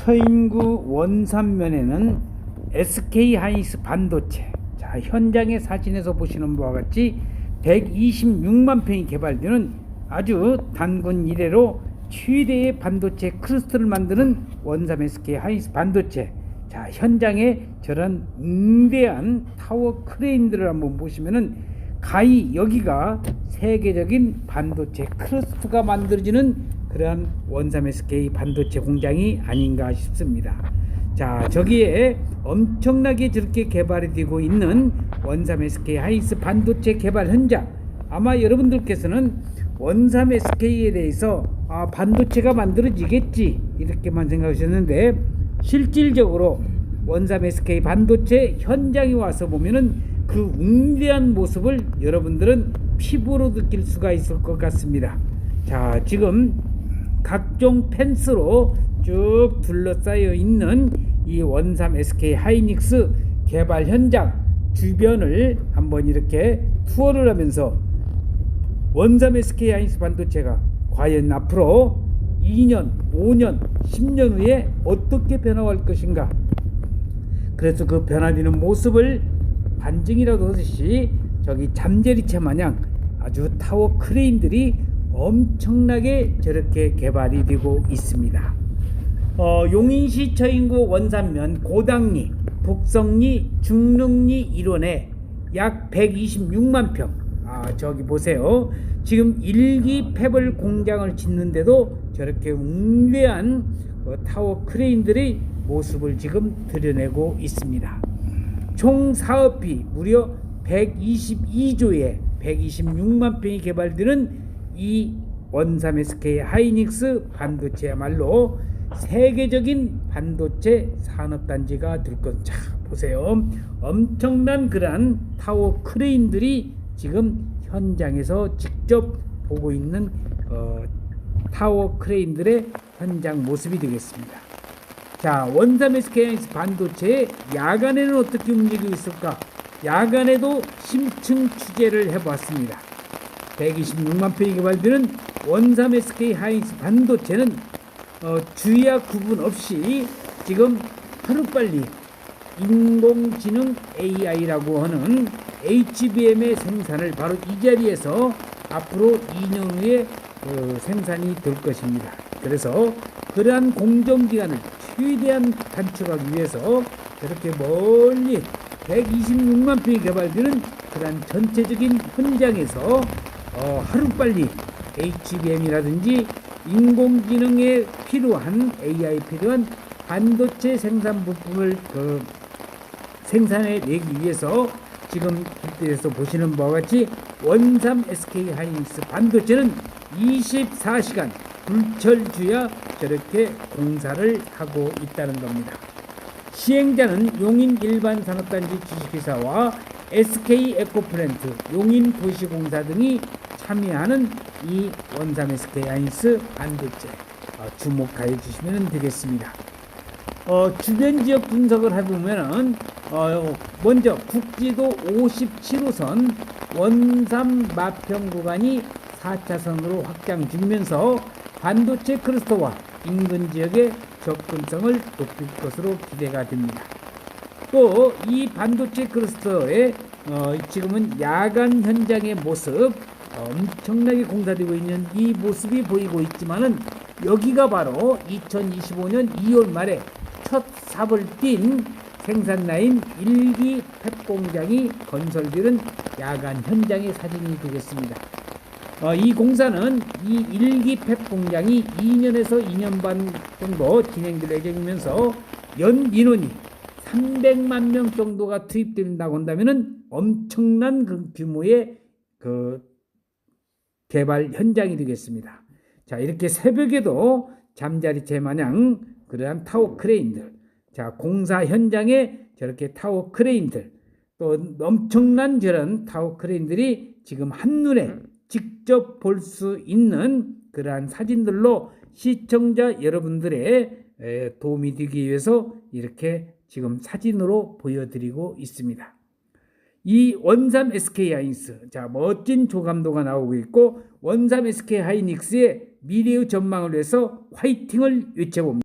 처인구 원산면에는 SK 하이닉스 반도체. 자 현장의 사진에서 보시는 바와 같이 126만 평이 개발되는 아주 단군 이래로 최대의 반도체 클러스터를 만드는 원삼 SK 하이닉스 반도체. 자 현장에 저런 웅대한 타워 크레인들을 한번 보시면은 가히 여기가 세계적인 반도체 클러스터가 만들어지는 그러한 원삼 SK 반도체 공장이 아닌가 싶습니다. 자 저기에 엄청나게 저렇게 개발이 되고 있는 원삼 SK 하이스 반도체 개발 현장 아마 여러분들께서는 원삼 SK에 대해서 아 반도체가 만들어지겠지 이렇게만 생각하셨는데 실질적으로 원삼 SK 반도체 현장에 와서 보면은 그 웅대한 모습을 여러분들은 피부로 느낄 수가 있을 것 같습니다. 자 지금 각종 펜스로 쭉 둘러싸여 있는 이 원삼 SK 하이닉스 개발 현장 주변을 한번 이렇게 투어를 하면서 원삼 SK 하이닉스 반도체가 과연 앞으로 2년, 5년, 10년 후에 어떻게 변화할 것인가? 그래서 그 변화되는 모습을 반증이라도 하듯이 저기 잠재리체 마냥 아주 타워 크레인들이 엄청나게 저렇게 개발이 되고 있습니다. 어, 용인시 처인구 원산면 고당리, 북성리, 중릉리 일원에 약 126만 평. 아 저기 보세요. 지금 일기 패블 공장을 짓는데도 저렇게 웅대한 어, 타워 크레인들의 모습을 지금 드러내고 있습니다. 총 사업비 무려 122조에 126만 평이 개발되는 이 원삼 SK 하이닉스 반도체야말로 세계적인 반도체 산업단지가 될 것. 자, 보세요. 엄청난 그러한 타워 크레인들이 지금 현장에서 직접 보고 있는 어, 타워 크레인들의 현장 모습이 되겠습니다. 자, 원삼 SK 반도체의 야간에는 어떻게 움직이고 있을까? 야간에도 심층 취재를 해봤습니다. 126만 평이 개발되는 원삼 SK 하이닉스 반도체는 어, 주야 구분 없이 지금 하루빨리 인공지능 AI라고 하는 HBM의 생산을 바로 이 자리에서 앞으로 2년 후에 어, 생산이 될 것입니다. 그래서 그러한 공정기간을 최대한 단축하기 위해서 저렇게 멀리 126만 평이 개발되는 그러한 전체적인 현장에서 어, 하루빨리 HBM이라든지 인공지능에 필요한 AI 필요한 반도체 생산 부품을 그 생산해 내기 위해서 지금 이때에서 보시는 바와 같이 원삼 SK 하이닉스 반도체는 24시간 불철주야 저렇게 공사를 하고 있다는 겁니다. 시행자는 용인 일반 산업단지 주식회사와 SK 에코플랜트, 용인 도시공사 등이 참여하는 이 원삼 SK 하이닉스 반도체 어, 주목하여 주시면 되겠습니다. 어, 주변 지역 분석을 해보면은 어, 먼저 국지도 57호선 원삼 마평 구간이 4차선으로 확장 중이면서 반도체 클러스터와 인근 지역의 접근성을 높일 것으로 기대가 됩니다. 또 이 반도체 클러스터의 어, 지금은 야간 현장의 모습 엄청나게 공사되고 있는 이 모습이 보이고 있지만은 여기가 바로 2025년 2월 말에 첫 삽을 띈 생산 라인 1기 팹 공장이 건설되는 야간 현장의 사진이 되겠습니다. 어, 이 공사는 이 1기 팹 공장이 2년에서 2년 반 정도 진행될 예정이면서 연 인원이 300만 명 정도가 투입된다고 한다면은 엄청난 그 규모의 그 개발 현장이 되겠습니다. 자, 이렇게 새벽에도 잠자리채 마냥 그러한 타워 크레인들, 자, 공사 현장에 저렇게 타워 크레인들, 또 엄청난 저런 타워 크레인들이 지금 한눈에 직접 볼 수 있는 그러한 사진들로 시청자 여러분들의 도움이 되기 위해서 이렇게 지금 사진으로 보여드리고 있습니다. 이 원삼 SK 하이닉스 자 멋진 조감도가 나오고 있고 원삼 SK 하이닉스의 미래의 전망을 위해서 화이팅을 외쳐봅니다.